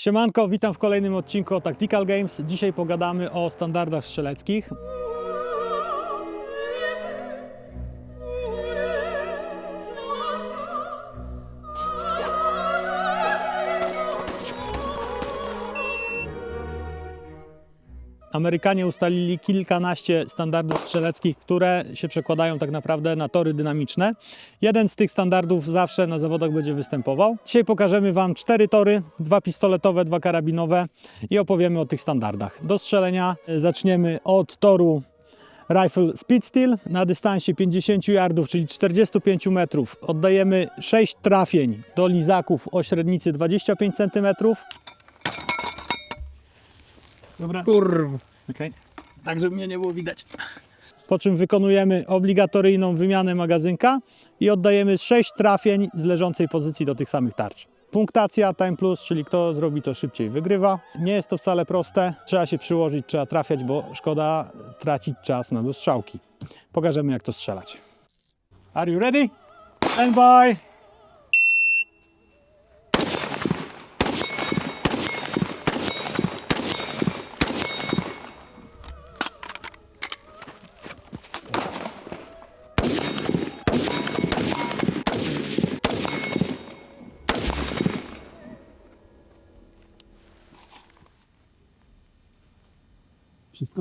Siemanko, witam w kolejnym odcinku o Tactical Games. Dzisiaj pogadamy o standardach strzeleckich. Amerykanie ustalili kilkanaście standardów strzeleckich, które się przekładają tak naprawdę na tory dynamiczne. Jeden z tych standardów zawsze na zawodach będzie występował. Dzisiaj pokażemy Wam cztery tory, dwa pistoletowe, dwa karabinowe i opowiemy o tych standardach. Do strzelenia zaczniemy od toru Rifle Speed Steel na dystansie 50 yardów, czyli 45 metrów. Oddajemy 6 trafień do lizaków o średnicy 25 cm. Dobra. Kurw. Okay. Tak, żeby mnie nie było widać. Po czym wykonujemy obligatoryjną wymianę magazynka i oddajemy 6 trafień z leżącej pozycji do tych samych tarcz. Punktacja Time Plus, czyli kto zrobi to szybciej wygrywa. Nie jest to wcale proste. Trzeba się przyłożyć, trzeba trafiać, bo szkoda tracić czas na dostrzałki. Pokażemy jak to strzelać. Are you ready? Stand by!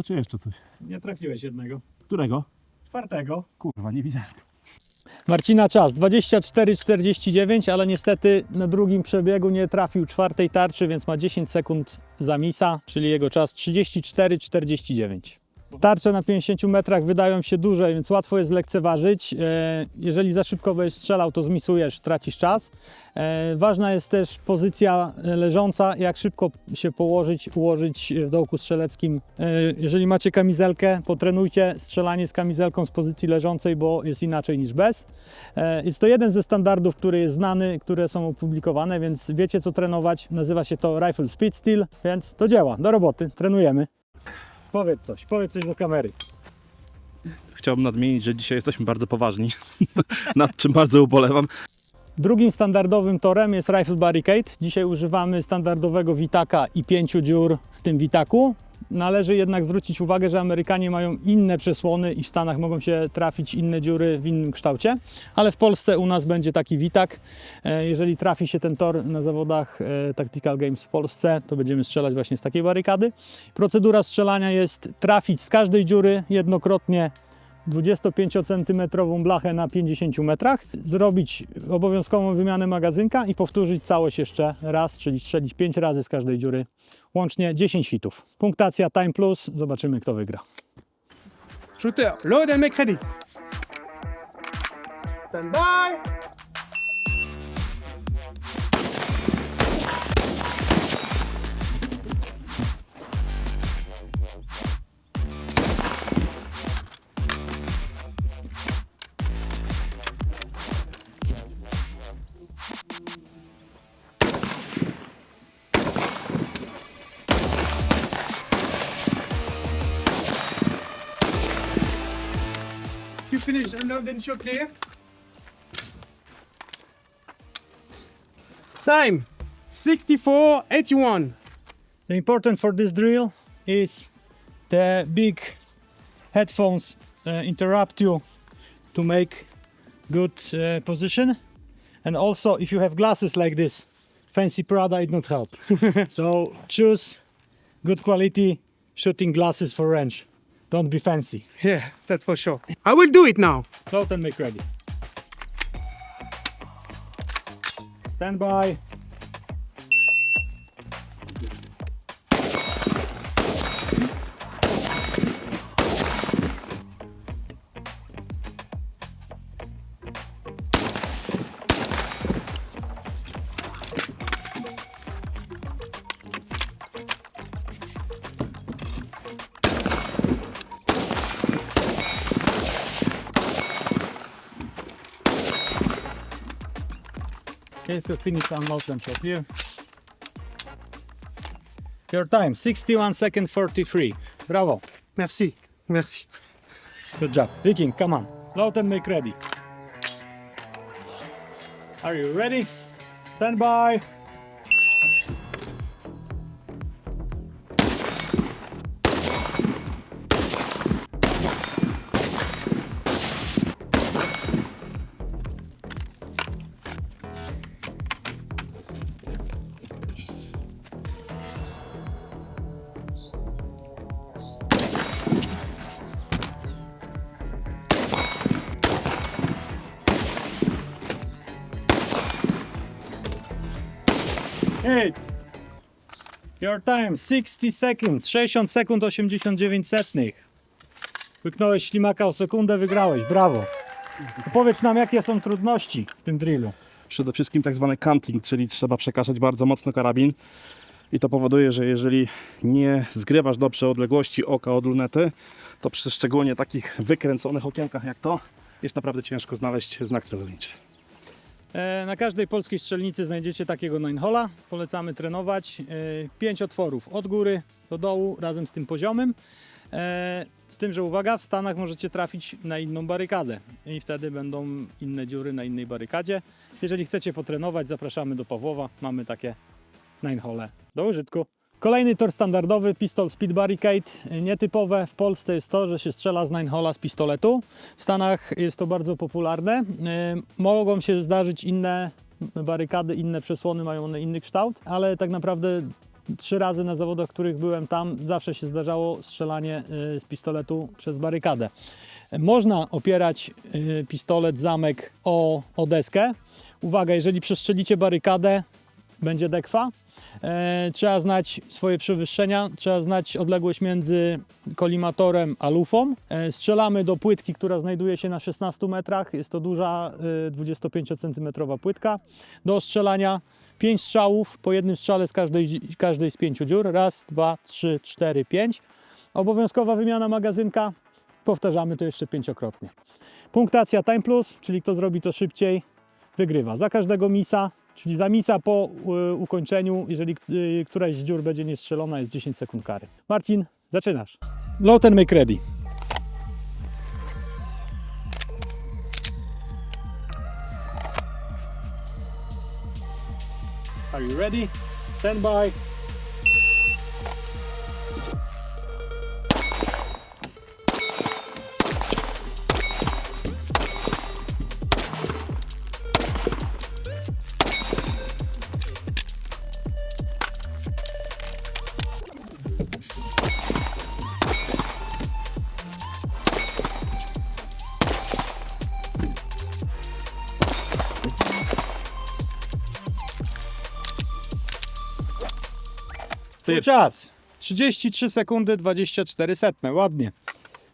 Czy jeszcze coś? Nie trafiłeś jednego. Którego? Czwartego. Kurwa, nie widziałem. Marcina czas 24,49, ale niestety na drugim przebiegu nie trafił czwartej tarczy, więc ma 10 sekund za misa, czyli jego czas 34,49. Tarcze na 50 metrach wydają się duże, więc łatwo jest lekceważyć. E, Jeżeli za szybko będziesz strzelał, to zmisujesz, tracisz czas. E, Ważna jest też pozycja e, leżąca, jak szybko się położyć, ułożyć w dołku strzeleckim. Jeżeli macie kamizelkę, potrenujcie strzelanie z kamizelką z pozycji leżącej, bo jest inaczej niż bez. Jest to jeden ze standardów, który jest znany, które są opublikowane, więc wiecie co trenować. Nazywa się to Rifle Speed Steel, więc to działa, do roboty, trenujemy. Powiedz coś, powiedz coś do kamery. Chciałbym nadmienić, że dzisiaj jesteśmy bardzo poważni, nad czym bardzo ubolewam. Drugim standardowym torem jest Rifle Barricade. Dzisiaj używamy standardowego witaka i pięciu dziur w tym witaku. Należy jednak zwrócić uwagę, że Amerykanie mają inne przesłony i w Stanach mogą się trafić inne dziury w innym kształcie, ale w Polsce u nas będzie taki witak. E, Jeżeli trafi się ten tor na zawodach e, Tactical Games w Polsce, to będziemy strzelać właśnie z takiej barykady. Procedura strzelania jest trafić z każdej dziury jednokrotnie 25 cm blachę na 50 metrach, zrobić obowiązkową wymianę magazynka i powtórzyć całość jeszcze raz, czyli strzelić 5 razy z każdej dziury, łącznie 10 hitów. Punktacja Time Plus, zobaczymy kto wygra. Shooter, load and make ready. Stand by. You finish and now then show clear. Time 64 81. The important for this drill is the big headphones uh, interrupt you to make good uh, position and also if you have glasses like this fancy Prada it not help so choose good quality shooting glasses for range don't be fancy Yeah, that's for sure. I will do it now. load and make ready stand by Okay, you finish, unload and chop here. Your time, 61 second 43. Bravo. Merci. Merci. Good job. Viking, come on. Load and make ready. Are you ready? Stand by. Your time 60 seconds, 60 sekund 89 setnych. Wyknąłeś ślimaka o sekundę, wygrałeś, brawo. Powiedz nam, jakie są trudności w tym drillu. Przede wszystkim tak zwany cantling, czyli trzeba przekaszać bardzo mocno karabin. I to powoduje, że jeżeli nie zgrywasz dobrze odległości oka od lunety, to przy szczególnie takich wykręconych okienkach jak to, jest naprawdę ciężko znaleźć znak celowniczy. E, Na każdej polskiej strzelnicy znajdziecie takiego ninehola. Polecamy trenować. E, Pięć otworów od góry do dołu razem z tym poziomym. E, Z tym, że uwaga, w Stanach możecie trafić na inną barykadę i wtedy będą inne dziury na innej barykadzie. Jeżeli chcecie potrenować, zapraszamy do Pawłowa. Mamy takie ninehole do użytku. Kolejny tor standardowy, pistol speed barricade. Nietypowe w Polsce jest to, że się strzela z ninehola z pistoletu. W Stanach jest to bardzo popularne. Yy, Mogą się zdarzyć inne barykady, inne przesłony, mają one inny kształt, ale tak naprawdę trzy razy na zawodach, których byłem tam, zawsze się zdarzało strzelanie yy, z pistoletu przez barykadę. Można opierać yy, pistolet, zamek o, o deskę. Uwaga, jeżeli przestrzelicie barykadę, będzie dekwa. E, trzeba znać swoje przewyższenia, trzeba znać odległość między kolimatorem a lufą. E, strzelamy do płytki, która znajduje się na 16 metrach. Jest to duża e, 25 cm płytka. Do strzelania 5 strzałów po jednym strzale z każdej, każdej z pięciu dziur. Raz, dwa, trzy, cztery, pięć. Obowiązkowa wymiana magazynka. Powtarzamy to jeszcze pięciokrotnie. Punktacja Time Plus, czyli kto zrobi to szybciej, wygrywa. Za każdego misa, czyli za misa po y, ukończeniu, jeżeli y, któraś z dziur będzie niestrzelona, jest 10 sekund kary. Marcin, zaczynasz. Load and make ready. Are you ready? Stand by. Twój czas. 33 sekundy 24 setne. Ładnie.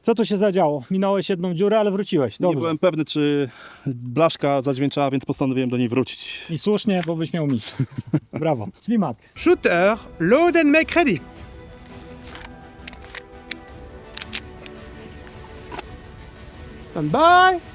Co tu się zadziało? Minąłeś jedną dziurę, ale wróciłeś. Nie Dobrze. byłem pewny, czy blaszka zadźwięczała, więc postanowiłem do niej wrócić. I słusznie, bo byś miał mistrz. Brawo. Ślimak. Shooter, load and make ready. Stand by.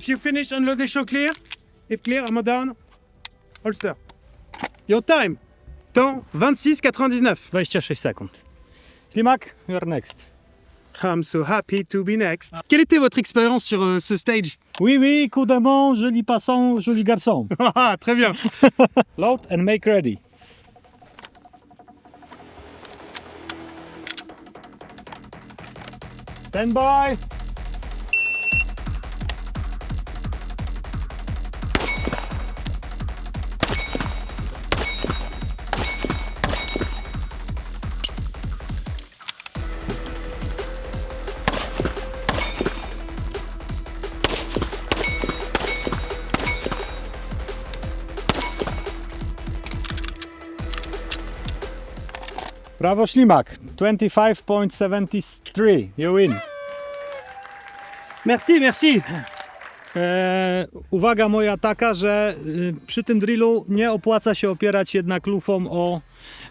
If you finish unloadation clear, if clear, armor down, holster. Your time. Temps 26,99. 26 sekund. Ślimak, you're next. I'm so happy to be next. Quelle était votre expérience sur euh, ce stage? Oui, oui, coup de main, joli passant, joli garçon. Ah, Très bien. Load and make ready. Stand by. Brawo Ślimak. 25.73. You win. Merci, merci. E, uwaga moja taka, że y, przy tym drillu nie opłaca się opierać jednak lufą o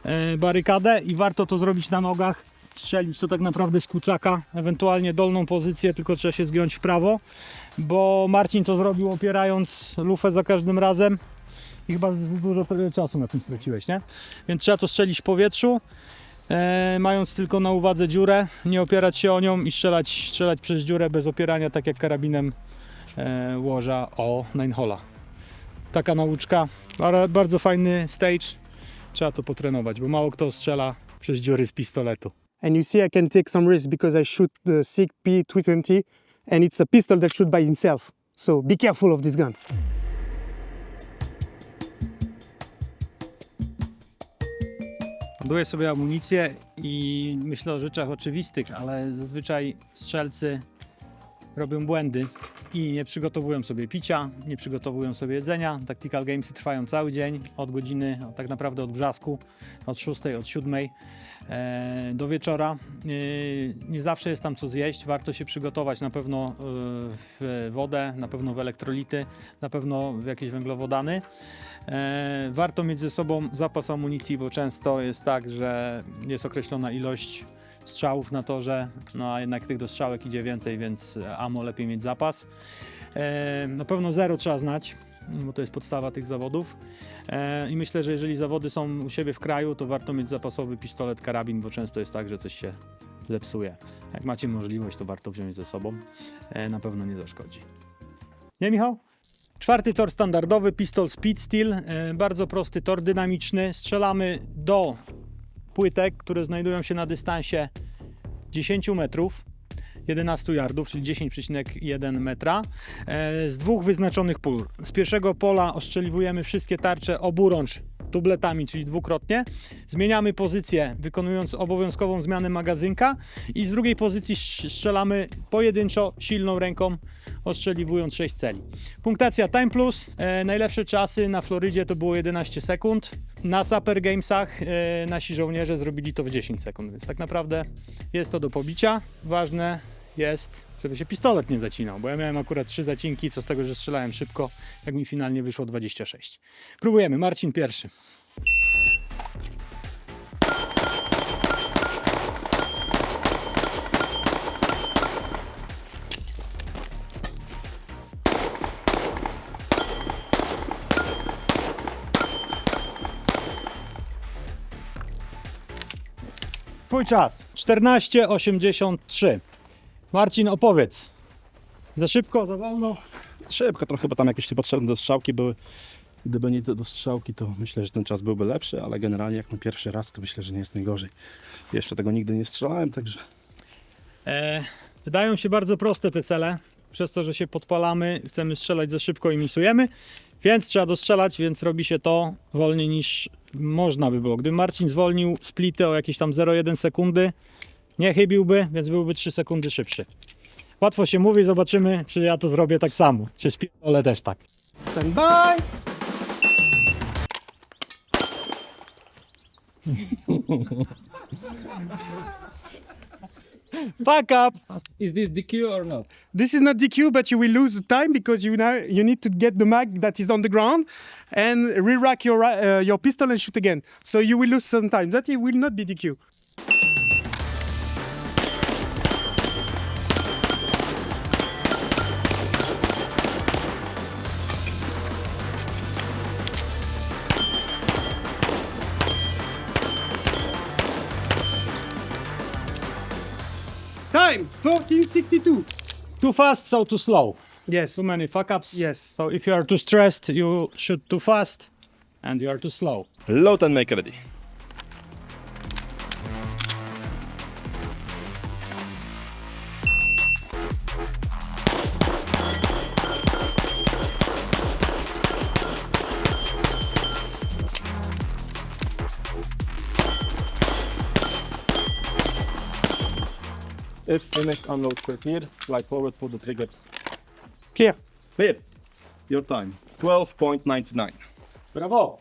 e, barykadę i warto to zrobić na nogach. Strzelić to tak naprawdę z kucaka, ewentualnie dolną pozycję, tylko trzeba się zgiąć w prawo, bo Marcin to zrobił opierając lufę za każdym razem i chyba z- dużo czasu na tym straciłeś, nie? Więc trzeba to strzelić w powietrzu, e, mając tylko na uwadze dziurę, nie opierać się o nią i strzelać, strzelać przez dziurę bez opierania, tak jak karabinem e, łoża o Ninehola. Taka nauczka, bardzo fajny stage. Trzeba to potrenować, bo mało kto strzela przez dziury z pistoletu. And you see I can take some risk because I shoot the SIG P320 and it's a pistol that shoots by himself. So be careful of this gun. Ładuję sobie amunicję i myślę o rzeczach oczywistych, ale zazwyczaj strzelcy robią błędy i nie przygotowują sobie picia, nie przygotowują sobie jedzenia. Tactical Gamesy trwają cały dzień, od godziny, tak naprawdę od brzasku, od 6, od 7 e, do wieczora. E, nie zawsze jest tam co zjeść, warto się przygotować na pewno e, w wodę, na pewno w elektrolity, na pewno w jakieś węglowodany. E, warto mieć ze sobą zapas amunicji, bo często jest tak, że jest określona ilość strzałów na torze, no a jednak tych do strzałek idzie więcej, więc amo lepiej mieć zapas. E, na pewno zero trzeba znać, bo to jest podstawa tych zawodów. E, I myślę, że jeżeli zawody są u siebie w kraju, to warto mieć zapasowy pistolet, karabin, bo często jest tak, że coś się zepsuje. Jak macie możliwość, to warto wziąć ze sobą. E, na pewno nie zaszkodzi. Nie, Michał? Czwarty tor standardowy, pistol Speed Steel. E, bardzo prosty tor dynamiczny. Strzelamy do płytek, które znajdują się na dystansie 10 metrów. 11 yardów, czyli 10,1 metra, e, z dwóch wyznaczonych pól. Z pierwszego pola ostrzeliwujemy wszystkie tarcze oburącz tubletami, czyli dwukrotnie. Zmieniamy pozycję, wykonując obowiązkową zmianę magazynka i z drugiej pozycji strzelamy pojedynczo, silną ręką, ostrzeliwując 6 celi. Punktacja Time Plus, e, najlepsze czasy na Florydzie to było 11 sekund. Na Super Gamesach e, nasi żołnierze zrobili to w 10 sekund, więc tak naprawdę jest to do pobicia. Ważne jest, żeby się pistolet nie zacinał, bo ja miałem akurat trzy zacinki, co z tego, że strzelałem szybko, jak mi finalnie wyszło 26. Próbujemy, Marcin pierwszy. Twój czas 14,83. Marcin, opowiedz. Za szybko, za wolno? Szybko, trochę chyba tam jakieś niepotrzebne dostrzałki były. Gdyby nie te dostrzałki, to myślę, że ten czas byłby lepszy, ale generalnie jak na pierwszy raz, to myślę, że nie jest najgorzej. Jeszcze tego nigdy nie strzelałem, także E, wydają się bardzo proste te cele. Przez to, że się podpalamy, chcemy strzelać za szybko i misujemy, więc trzeba dostrzelać, więc robi się to wolniej niż można by było. Gdyby Marcin zwolnił splity o jakieś tam 0,1 sekundy, nie chybiłby, więc byłby 3 sekundy szybszy. Łatwo się mówi, zobaczymy, czy ja to zrobię tak samo. Czy spierdolę też tak. Stand by. Fuck up! Is this DQ or not? This is not DQ, but you will lose the time because you now you need to get the mag that is on the ground and re-rack your uh, your pistol and shoot again. So you will lose some time. That it will not be DQ. 1462. Too fast, so too slow. Yes. Too many fuck ups. Yes. So if you are too stressed, you shoot too fast and you are too slow. load and make ready. If finished, unload clear. Slide forward, pull the trigger. Clear. Clear. Your time. 12.99. Bravo!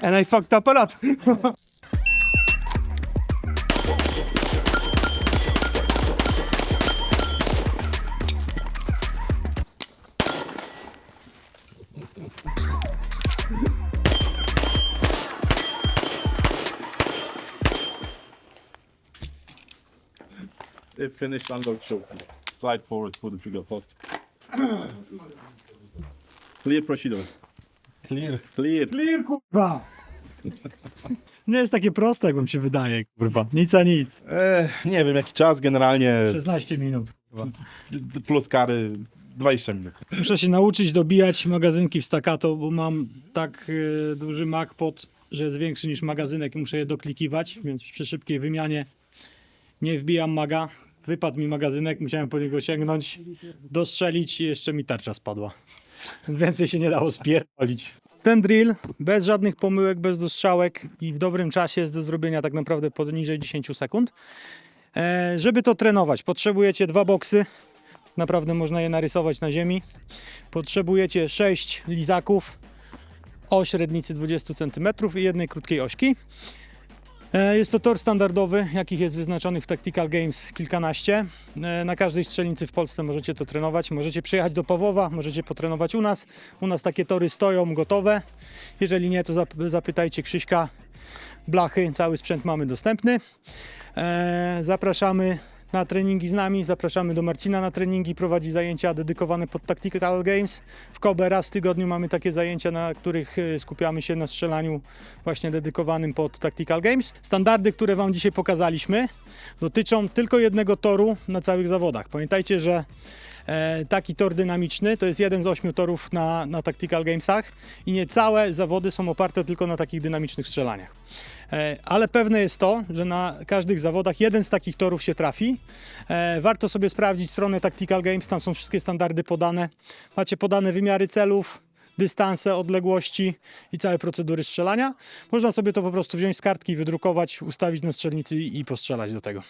And I fucked up a lot. If finished, unload show. Slide forward, pull the trigger fast. Clear procedure. Clear. Clear. Clear, kurwa! Nie jest takie proste, jak wam się wydaje, kurwa. Nic a nic. E, nie wiem jaki czas, generalnie 16 minut, kurwa. plus kary 20 minut. Muszę się nauczyć dobijać magazynki w staccato, bo mam tak y, duży mak pod że jest większy niż magazynek i muszę je doklikiwać, więc przy szybkiej wymianie nie wbijam maga. Wypadł mi magazynek, musiałem po niego sięgnąć, dostrzelić i jeszcze mi tarcza spadła. Więcej się nie dało spierdolić. Ten drill bez żadnych pomyłek, bez dostrzałek i w dobrym czasie jest do zrobienia tak naprawdę poniżej 10 sekund. E, żeby to trenować, potrzebujecie dwa boksy. Naprawdę można je narysować na ziemi. Potrzebujecie 6 lizaków o średnicy 20 cm i jednej krótkiej ośki. E, Jest to tor standardowy, jakich jest wyznaczonych w Tactical Games kilkanaście. E, Na każdej strzelnicy w Polsce możecie to trenować. Możecie przyjechać do Pawłowa, możecie potrenować u nas. U nas takie tory stoją gotowe. Jeżeli nie, to zap- zapytajcie Krzyśka. Blachy, cały sprzęt mamy dostępny. E, Zapraszamy na treningi z nami, zapraszamy do Marcina na treningi, prowadzi zajęcia dedykowane pod Tactical Games. W Kobe raz w tygodniu mamy takie zajęcia, na których e, skupiamy się na strzelaniu właśnie dedykowanym pod Tactical Games. Standardy, które Wam dzisiaj pokazaliśmy, dotyczą tylko jednego toru na całych zawodach. Pamiętajcie, że e, taki tor dynamiczny to jest jeden z ośmiu torów na, na Tactical Gamesach i nie całe zawody są oparte tylko na takich dynamicznych strzelaniach. E, Ale pewne jest to, że na każdych zawodach jeden z takich torów się trafi. E, Warto sobie sprawdzić stronę Tactical Games, tam są wszystkie standardy podane. Macie podane wymiary celów, dystanse, odległości i całe procedury strzelania. Można sobie to po prostu wziąć z kartki, wydrukować, ustawić na strzelnicy i postrzelać do tego.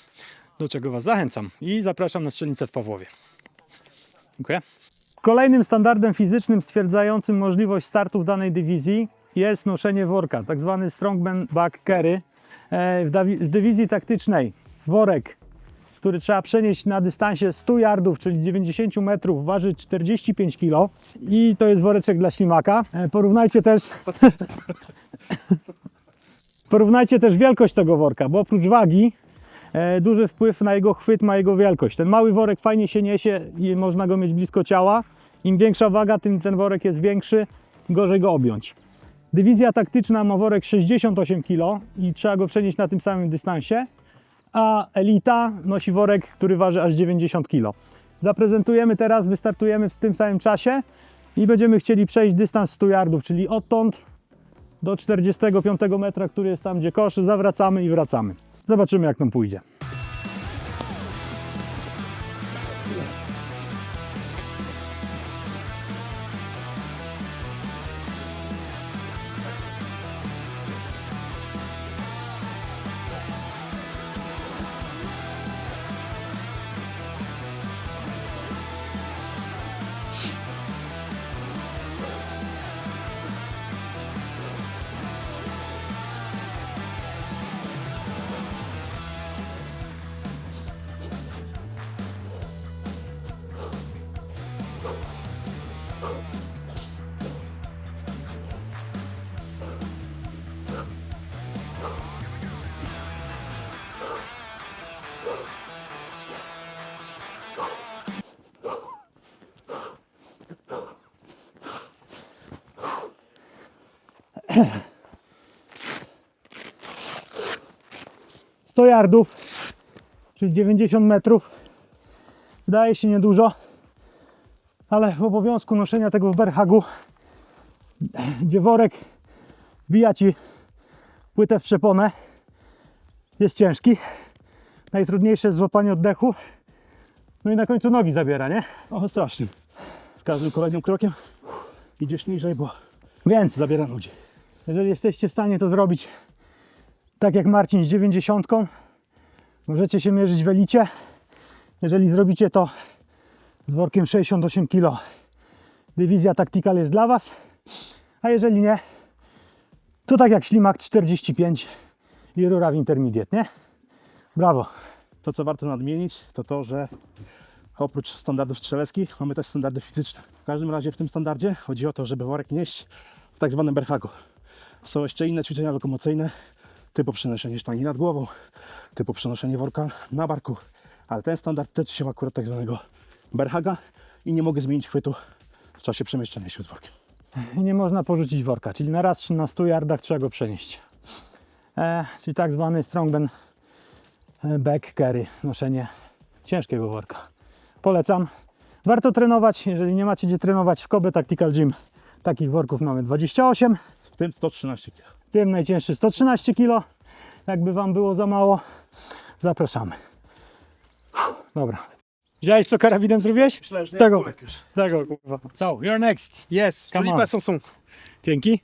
Do czego Was zachęcam i zapraszam na strzelnicę w Pawłowie. Dziękuję. Kolejnym standardem fizycznym stwierdzającym możliwość startu w danej dywizji jest noszenie worka, tak zwany strongman back carry. E, W, dywizji taktycznej worek, który trzeba przenieść na dystansie 100 yardów, czyli 90 metrów, waży 45 kg i to jest woreczek dla ślimaka. E, Porównajcie też Porównajcie też wielkość tego worka, bo oprócz wagi e, duży wpływ na jego chwyt ma jego wielkość. Ten mały worek fajnie się niesie i można go mieć blisko ciała. Im większa waga, tym ten worek jest większy, gorzej go objąć. Dywizja taktyczna ma worek 68 kg i trzeba go przenieść na tym samym dystansie, a elita nosi worek, który waży aż 90 kg. Zaprezentujemy teraz, wystartujemy w tym samym czasie i będziemy chcieli przejść dystans 100 yardów, czyli odtąd do 45 metra, który jest tam, gdzie kosz, zawracamy i wracamy. Zobaczymy, jak nam pójdzie. Sto yardów, czyli 90 metrów. Wydaje się niedużo, ale w obowiązku noszenia tego w berhagu, gdzie worek wbija ci płytę w przeponę, jest ciężki. Najtrudniejsze jest złapanie oddechu. No i na końcu nogi zabiera, nie? O, strasznie. Z każdym kolejnym krokiem idziesz niżej, bo Więc zabiera ludzi. Jeżeli jesteście w stanie to zrobić tak jak Marcin z 90, możecie się mierzyć w elicie. Jeżeli zrobicie to z workiem 68 kg, dywizja Tactical jest dla Was. A jeżeli nie, to tak jak ślimak 45 i rura w intermediate, nie? Brawo. To, co warto nadmienić, to to, że oprócz standardów strzeleckich mamy też standardy fizyczne. W każdym razie w tym standardzie chodzi o to, żeby worek nieść w tak zwanym berhagu. Są jeszcze inne ćwiczenia lokomocyjne, typu przenoszenie sztangi nad głową, typu przenoszenie worka na barku, ale ten standard tyczy się akurat tak zwanego berhaga i nie mogę zmienić chwytu w czasie przemieszczania się z workiem. Nie można porzucić worka, czyli na raz na 100 yardach trzeba go przenieść. E, czyli tak zwany strongman e, back carry, noszenie ciężkiego worka. Polecam. Warto trenować, jeżeli nie macie gdzie trenować w Kobe Tactical Gym. Takich worków mamy 28. W tym 113 kg. Tym najcięższy 113 kg. Jakby Wam było za mało, zapraszamy. Dobra. Widziałeś co karabinem zrobiłeś? Myślę, że nie Tego. Tego kurwa. So, you're next. Yes, Come joli on. Sanson. Dzięki.